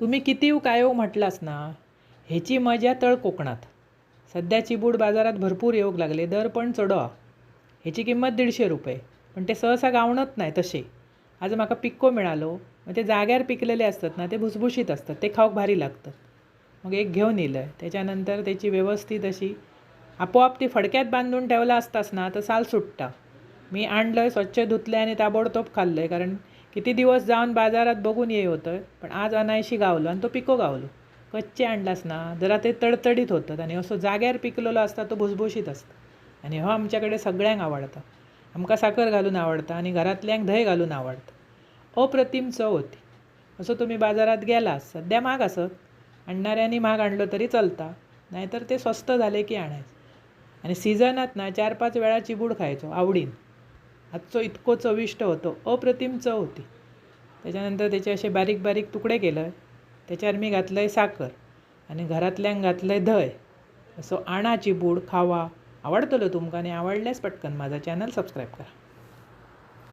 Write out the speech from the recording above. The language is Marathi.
तुम्ही किती काय म्हटलास ना ह्याची मजा तळ कोकणात. सध्या चिबूड बाजारात भरपूर येऊक लागले दर पण चढवा. ह्याची किंमत दीडशे रुपये. पण ते सहसा गावणत नाही तसे. आज म्हाका पिक्को मिळालो मग ते जाग्यार पिकलेले असतात ना ते भुसभुशीत असतात ते खाऊक भारी लागतं. मग एक घेऊन येलं आहे त्याच्यानंतर त्याची व्यवस्थित अशी आपोआप ती फडक्यात बांधून ठेवला असतास ना तर साल सुटता मी आणलं आहे स्वच्छ धुतलं आणि ताबडतोब खाल्लं आहे कारण किती दिवस जाऊन बाजारात बघून ये होतं पण आज अनायशी गावलो आणि तो पिको गावलो. कच्चे आणलास ना जरा ते तडतडीत होतात आणि असं जाग्यार पिकलेलो असता तो भुसभुशीत असतं. आणि हो आमच्याकडे सगळ्यांक आवडता. आमकां साखर घालून आवडता आणि घरातल्यांक दही घालून आवडतं. अप्रतिम चव होती. असं तुम्ही बाजारात गेलास सध्या महाग असत आणणाऱ्यांनी महाग आणलं तरी चालता नाहीतर ते स्वस्त झाले की आणायचं. आणि सीझनात ना चार पाच वेळा चिबूड खायचो आवडीन. आजचो इतको चविष्ट होतो अप्रतिम चव होती. त्याच्यानंतर त्याचे असे बारीक बारीक तुकडे केलं. त्याच्यावर मी घातलं आहे साखर आणि घरातल्यांक घातलं आहे धय असो आणाची बूड खावा. आवडतलो तुमकां आनी आवडल्यास पटकन माझा चॅनल सबस्क्राईब करा.